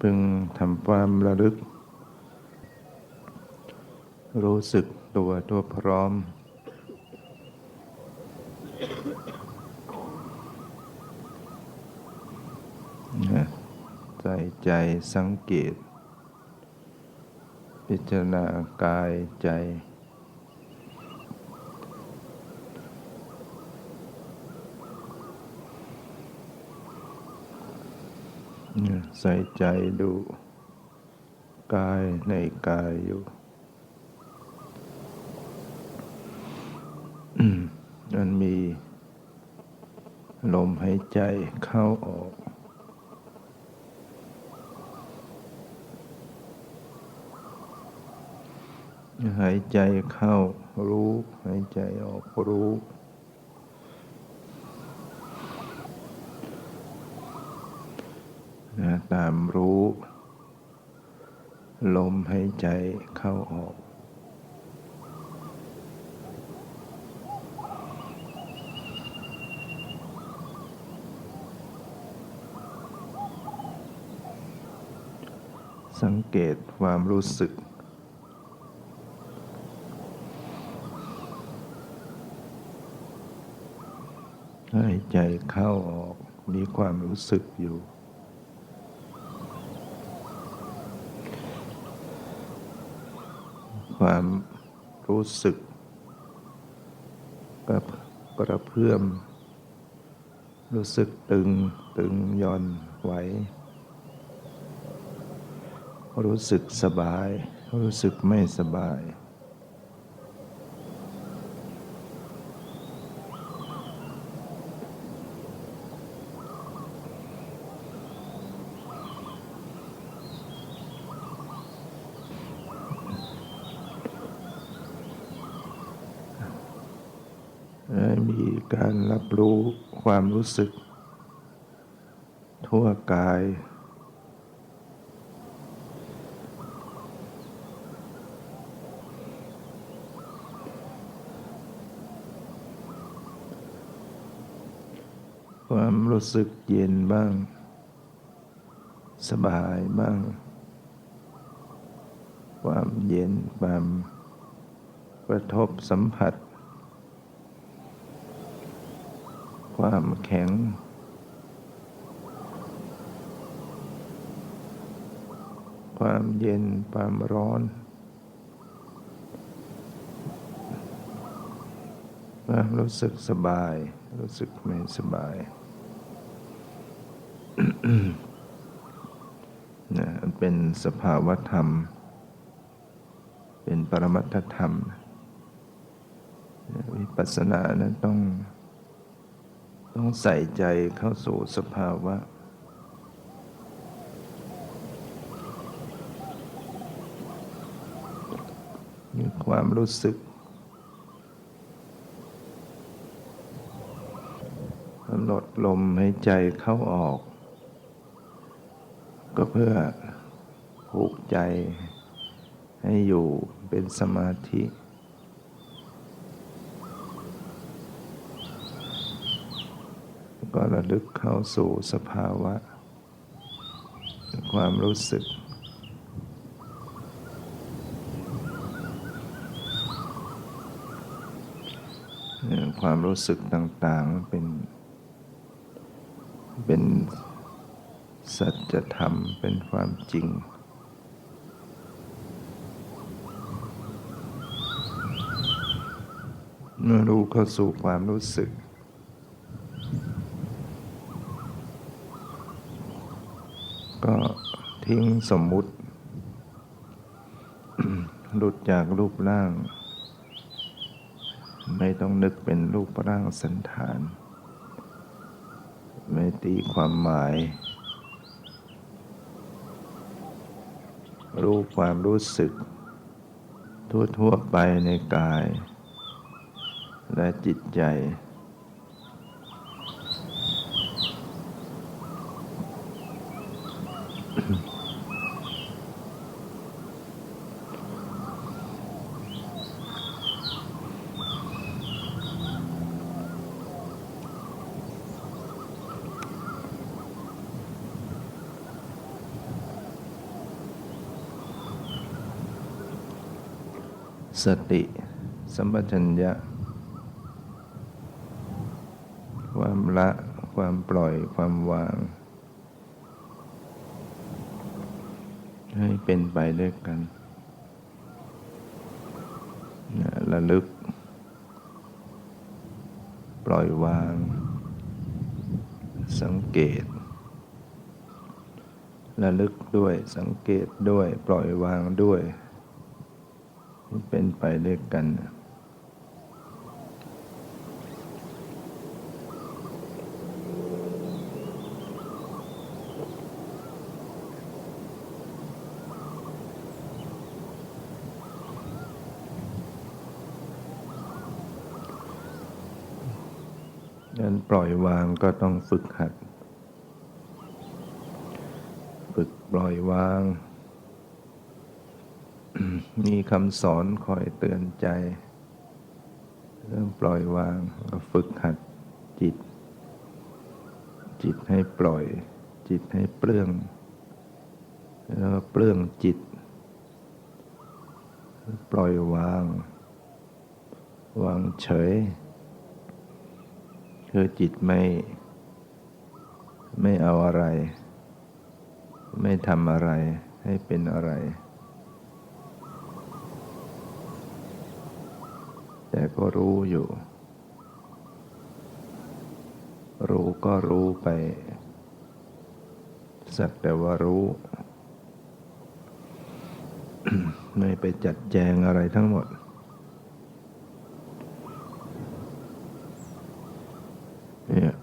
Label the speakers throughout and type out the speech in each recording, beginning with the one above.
Speaker 1: พึงทำความระลึก รู้สึกตัวตัวพร้อม ใส่ใจสังเกต พิจารณากายใจ ใส่ใจดู กายในกายอยู่มันมีลมหายใจเข้าออก หายใจเข้ารู้ หายใจออกรู้ นะตามรู้ ลมหายใจเข้าออก สังเกตความรู้สึกหายใจเข้าออกมีความรู้สึกอยู่ ความ รู้สึกกับกระเพื่อม รู้สึกตึงตึงย่อนไหว รู้สึกสบาย รู้สึกไม่สบาย มีการรับรู้ความรู้สึก ทั่วกาย ความรู้สึกเย็นบ้าง สบายบ้าง ความเย็นความกระทบสัมผัส ความแข็ง ความเย็น ความร้อน ความรู้สึกสบาย รู้สึกไม่สบายนะเป็นสภาวธรรม เป็นปรมัตถธรรม วิปัสสนานั้นต้อง ต้องใส่ใจเข้าสู่สภาวะ มีความรู้สึก กำหนดลมหายใจเข้าออก ก็เพื่อผูกใจให้อยู่เป็นสมาธิ ก็ระลึกเข้าสู่สภาวะ ความรู้สึก ความรู้สึกต่างๆเป็น เป็นสัจธรรมเป็นความจริงเมื่อรู้เข้าสู่ความรู้สึก ก็ทิ้งสมมุติ หลุดจากรูปร่าง ไม่ต้องนึกเป็นรูปร่างสันฐาน ไม่ตีความหมาย รู้ความรู้สึก ทั่ว ๆ ไปในกาย และจิตใจ สติ สัมปชัญญะ ความละ ความปล่อย ความวาง ให้เป็นไปด้วยกันระลึก ปล่อยวาง สังเกตระลึกด้วยสังเกตด้วยปล่อยวางด้วย ให้เป็นไปด้วยกันงั้นปล่อยวางก็ต้องฝึกหัด ฝึกปล่อยวาง มีคำสอนคอยเตือนใจ เรื่องปล่อยวางฝึกหัดจิต จิตให้ปล่อย จิตให้เปลื้องแล้วเปลื้องจิต ปล่อยวาง วางเฉย คือจิตไม่ ไม่เอาอะไร ไม่ทำอะไรให้เป็นอะไร แต่ก็รู้อยู่ รู้ก็รู้ไป สักแต่ว่ารู้ ไม่ไปจัดแจงอะไรทั้งหมด เนี่ย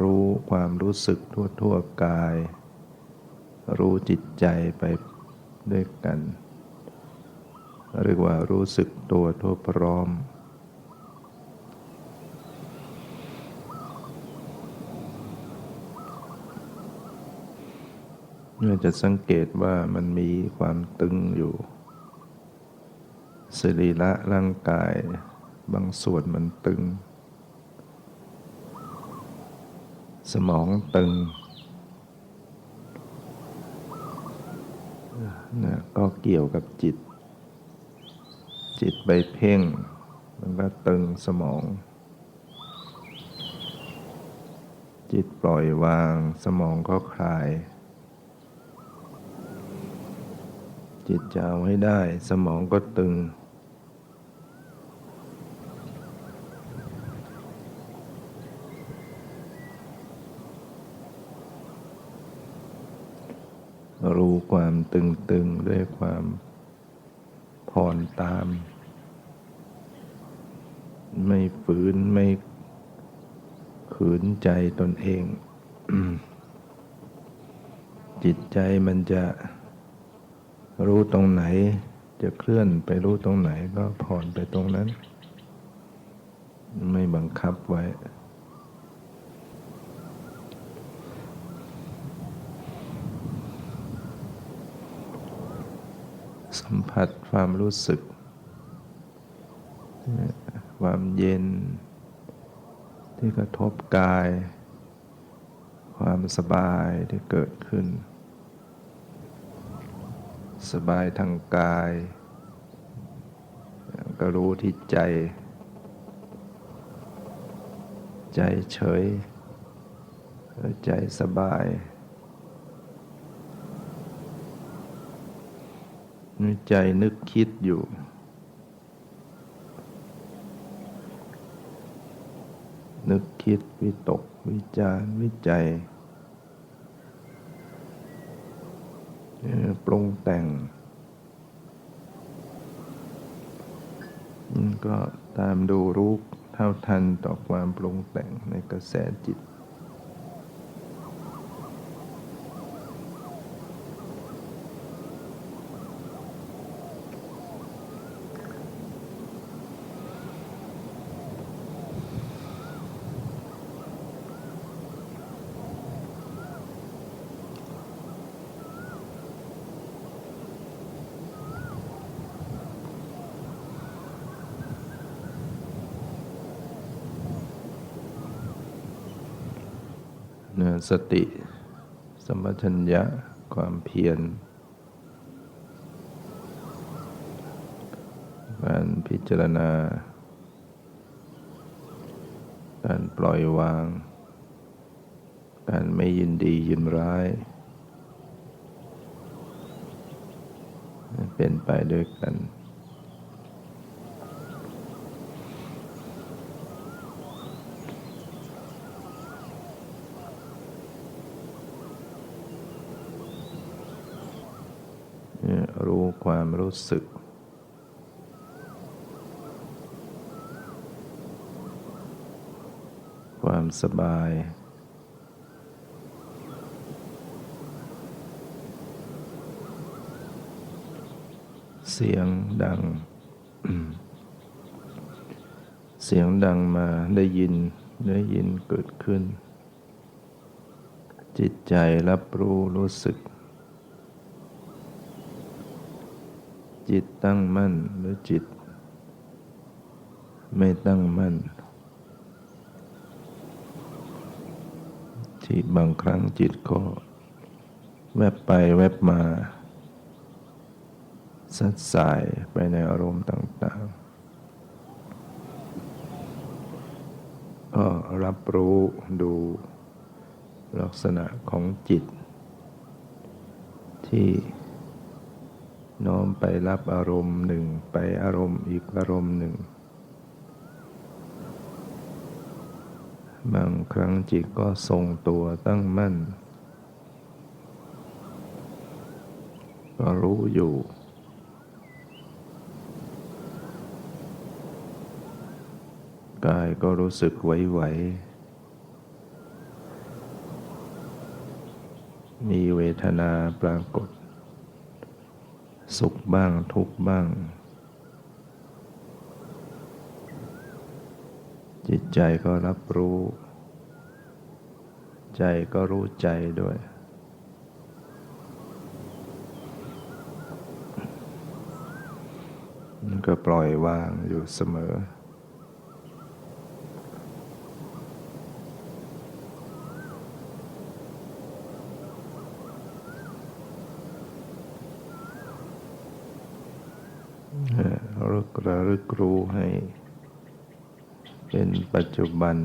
Speaker 1: รู้ความรู้สึกทั่วทั่วกาย รู้จิตใจไปด้วยกันเรียกว่ารู้สึกตัวทั่วพร้อม เมื่อจะสังเกตว่ามันมีความตึงอยู่สรีระร่างกายบางส่วนมันตึง สมองตึงนะก็เกี่ยวกับจิต จิตไปเพ่ง มันก็ตึงสมอง จิตปล่อยวางสมองก็คลาย จิตจะเอาให้ได้ สมองก็ตึง รู้ความตึงๆด้วยความผ่อนตาม ไม่ฝืนไม่ขืนใจตนเอง จิตใจมันจะ รู้ตรงไหน จะเคลื่อนไปรู้ตรงไหนก็ผ่อนไปตรงนั้น ไม่บังคับไว้ สัมผัสความรู้สึก ความเย็น ที่กระทบกาย ความสบายที่เกิดขึ้น สบายทางกาย ก็รู้ที่ใจ ใจเฉย ใจสบายใจนึกคิดอยู่ นึกคิดวิตกวิจารวิจัยเอ่อ ปรุงแต่ง ก็ตามดูรู้เท่าทันต่อความปรุงแต่งในกระแสจิต สติ สมปชัญญะ ความเพียร การพิจารณา การปล่อยวาง การไม่ยินดียินร้าย เป็นไปด้วยกัน รู้ความรู้สึก ความสบาย เสียงดัง เสียงดังมาได้ยินได้ยินเกิดขึ้น จิตใจรับรู้รู้สึก จิตตั้งมั่นหรือจิต ไม่ตั้งมั่น ที่บางครั้งจิตก็แวบไปแวบมา สัดสายไปในอารมณ์ต่าง ๆ ก็รับรู้ดูลักษณะของจิต ที่ น้อมไปรับอารมณ์หนึ่งไปอารมณ์อีกอารมณ์หนึ่ง บางครั้งจิตก็ทรงตัวตั้งมั่น ก็รู้อยู่ กายก็รู้สึกไหวๆมีเวทนาปรากฏ สุขบ้างทุกข์บ้าง จิตใจก็รับรู้ ใจก็รู้ใจด้วย ก็ปล่อยวางอยู่เสมอ เอ่อ ระลึกรู้ให้เป็นปัจจุบัน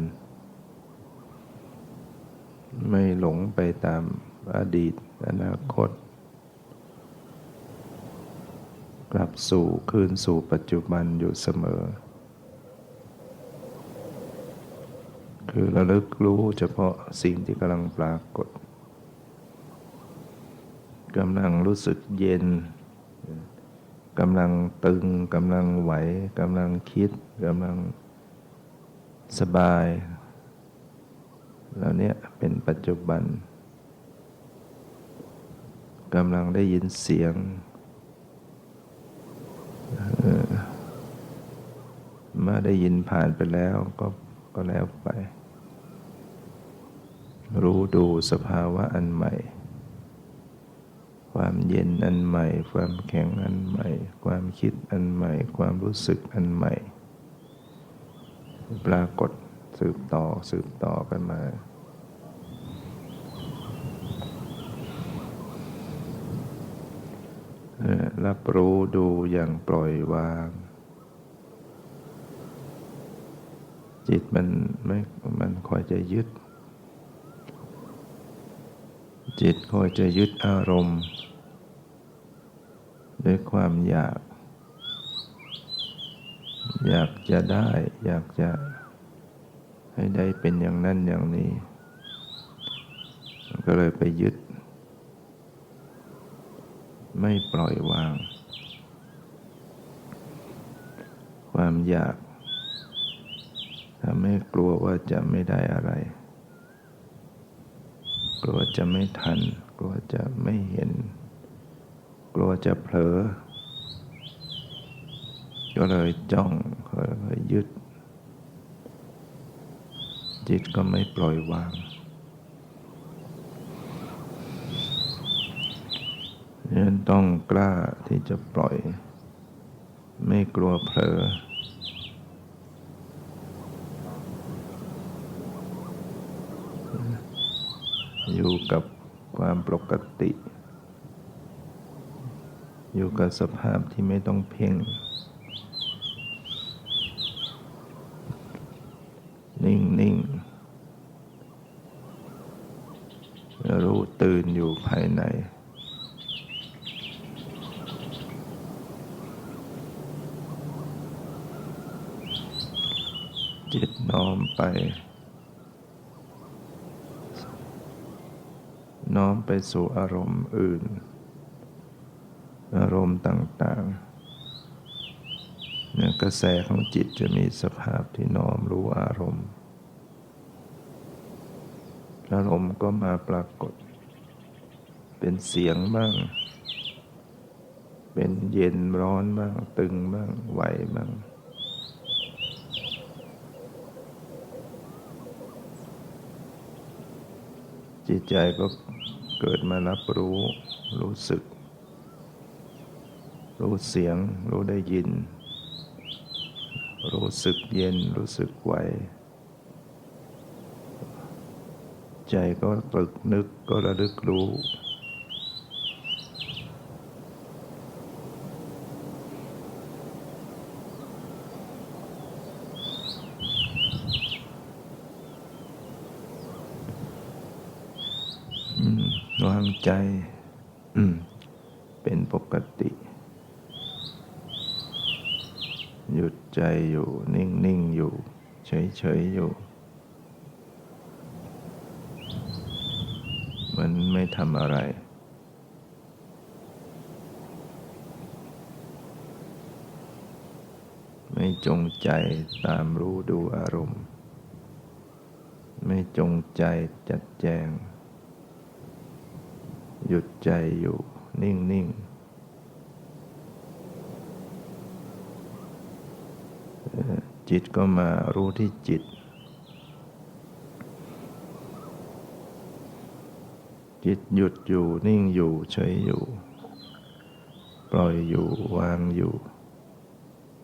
Speaker 1: ไม่หลงไปตามอดีตอนาคต กลับสู่คืนสู่ปัจจุบันอยู่เสมอ คือระลึกรู้เฉพาะสิ่งที่กำลังปรากฏกำลังรู้สึกเย็น กำลังตึงกำลังไหวกำลังคิดกำลังสบายแล้วเนี่ยเป็นปัจจุบันกำลังได้ยินเสียงเอ่อมาได้ยินผ่านไปแล้วก็ก็แล้วไป รู้ดูสภาวะอันใหม่ ความเย็นอันใหม่ ความแข็งอันใหม่ ความคิดอันใหม่ ความรู้สึกอันใหม่ ปรากฏสืบต่อสืบต่อกันมา รับรู้ดูอย่างปล่อยวาง จิตมันไม่มันคอยจะยึดจิตคอยจะยึดอารมณ์ ด้วยความอยาก อยากจะได้ อยากจะให้ได้เป็นอย่างนั้นอย่างนี้ ก็เลยไปยึด ไม่ปล่อยวาง ความอยากทำให้กลัวว่าจะไม่ได้อะไร กลัวจะไม่ทัน กลัวจะไม่เห็น กลัวจะเผลอ ก็เลยจ้องก็เลยยึด จิตก็ไม่ปล่อยวาง นั้นต้องกล้าที่จะปล่อย ไม่กลัวเผลออยู่กับความปกติ อยู่กับสภาพที่ไม่ต้องเพ่ง นิ่งนิ่งรู้ตื่นอยู่ภายในจิตน้อมไป น้อมไปสู่อารมณ์อื่น ระแสของจิตจะมีสภาพที่น้อมรู้อารมณ์ อารมณ์ก็มาปรากฏ เป็นเสียงบ้าง เป็นเย็นร้อนบ้าง ตึงบ้างไหวบ้างจิตใจก็เกิดมารับรู้ รู้สึก รู้เสียง รู้ได้ยิน รู้สึกเย็นรู้สึกไหว ใจก็ตรึกนึกก็ระลึกรู้ วางใจ เป็นปกติ หยุดใจอยู่นิ่งๆอยู่ เฉยๆอยู่ มันไม่ทำอะไร ไม่จงใจตามรู้ดูอารมณ์ ไม่จงใจจัดแจง หยุดใจอยู่นิ่งๆเอ่อ จิตก็มารู้ที่จิต จิตหยุดอยู่นิ่งอยู่เฉยอยู่ ปล่อยอยู่วางอยู่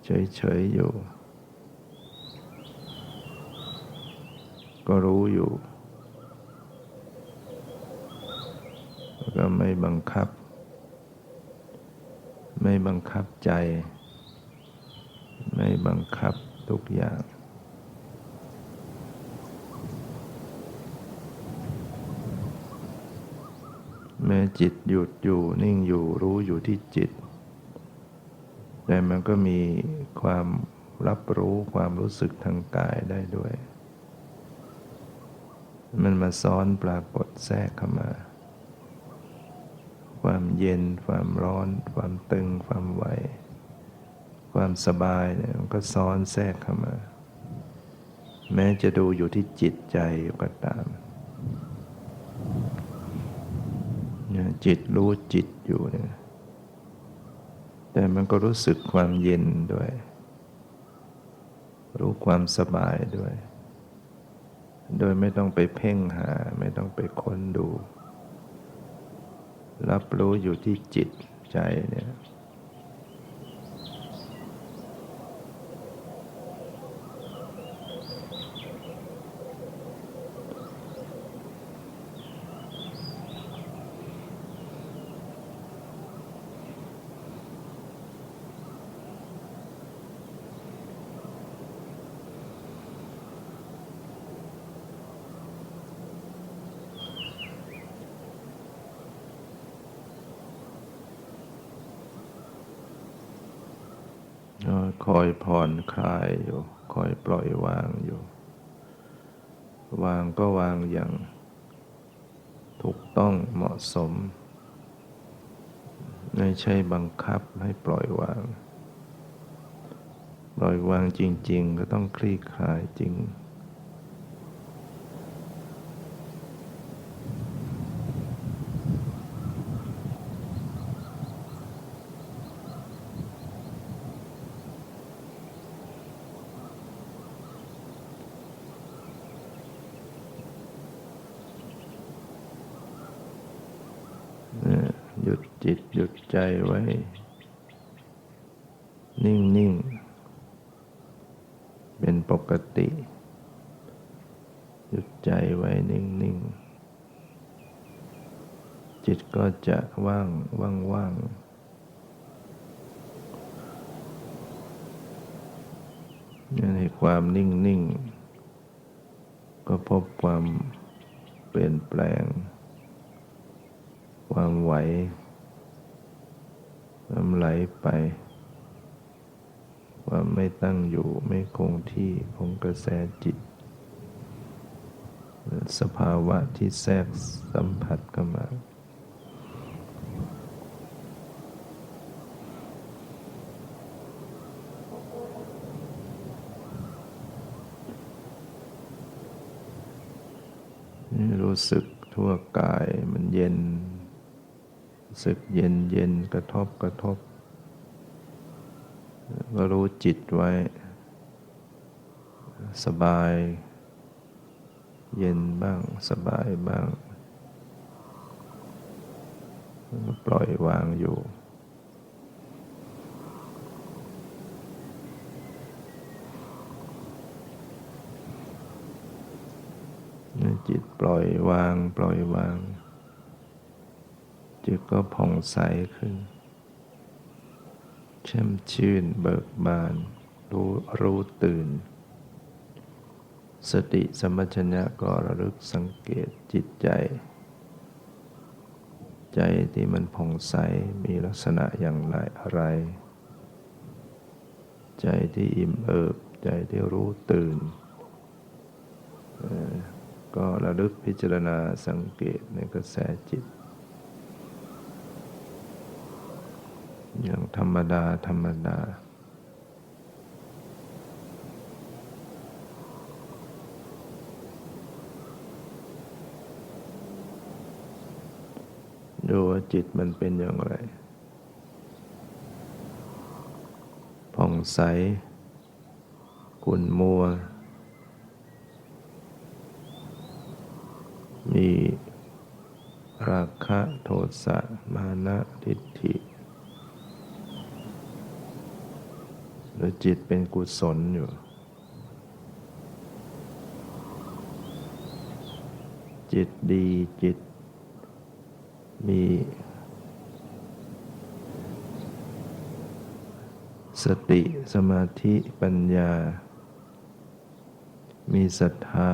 Speaker 1: เฉยเฉยอยู่ ก็รู้อยู่แล้วก็ไม่บังคับ ไม่บังคับใจ ไม่บังคับ ทุกอย่าง แม้จิตหยุดอยู่นิ่งอยู่รู้อยู่ที่จิต แต่มันก็มีความรับรู้ความรู้สึกทางกายได้ด้วย มันมาซ้อนปรากฏแทรกเข้ามาความเย็น ความร้อน ความตึง ความไหว ความสบายเนี่ยมันก็ซ้อนแทรกเข้ามา แม้จะดูอยู่ที่จิตใจก็ตามเนี่ยจิตรู้จิตอยู่เนี่ยแต่มันก็รู้สึกความเย็นด้วย รู้ความสบายด้วย โดยไม่ต้องไปเพ่งหา ไม่ต้องไปค้นดู รับรู้อยู่ที่จิตใจเนี่ย ก็ คอยผ่อนคลายอยู่ คอยปล่อยวางอยู่ วางก็วางอย่าง ถูกต้องเหมาะสม ไม่ใช่บังคับให้ปล่อยวาง ปล่อยวางจริง ๆ ก็ต้องคลี่คลายจริง เนี่ ยหยุดจิตหยุดใจไว้ นิ่งนิ่งๆเป็นปกติ หยุดใจไว้นิ่งนิ่งๆจิตก็จะว่างว่างว่างๆนี่ในความนิ่งนิ่งก็พบความเปลี่ยนแปลง ความไหว ความไหลไป ความไม่ตั้งอยู่ไม่คงที่ของกระแสจิต สภาวะที่แทรกสัมผัสเข้ามารู้สึกทั่วกายมันเย็น สึกเย็นเย็นกระทบกระทบก็รู้จิตไว้ สบาย เย็นบ้างสบายบ้าง ปล่อยวางอยู่จิตปล่อยวาง ปล่อยวาง จิตก็ผ่องใสขึ้นแช่มชื่นเบิกบาน รู้รู้ตื่น สติสมปชัญญะก็ระลึกสังเกตจิตใจ ใจที่มันผ่องใสมีลักษณะอย่างไรอะไร ใจที่อิ่มเอิบ ใจที่รู้ตื่น ก็ระลึกพิจารณาสังเกตในกระแสจิต อย่างธรรมดา ธรรมดา ดูว่าจิตมันเป็นอย่างไร ผ่องใส ขุ่นมัว มีราคะโทสะมานะทิฏฐิห รือจิตเป็นกุศลอยู่ จิตดีจิต มีสติสมาธิปัญญา มีศรัทธา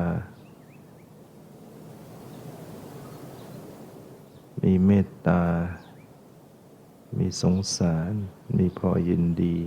Speaker 1: มีเมตตา มีสงสาร มีพอยินดี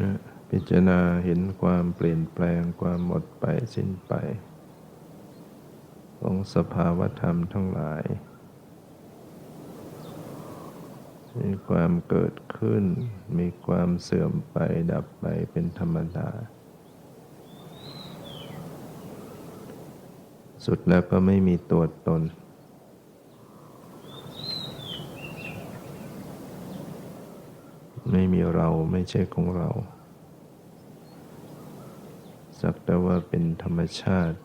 Speaker 1: นะพิ จารณาเห็นความเปลี่ยนแปลงความหมดไปสิ้นไป ของสภาวธรรมทั้งหลาย มีความเกิดขึ้น มีความเสื่อมไปดับไปเป็นธรรมดา สุดแล้วก็ไม่มีตัวตนไม่มีเราไม่ใช่ของเรา สักแต่ว่าเป็นธรรมชาติ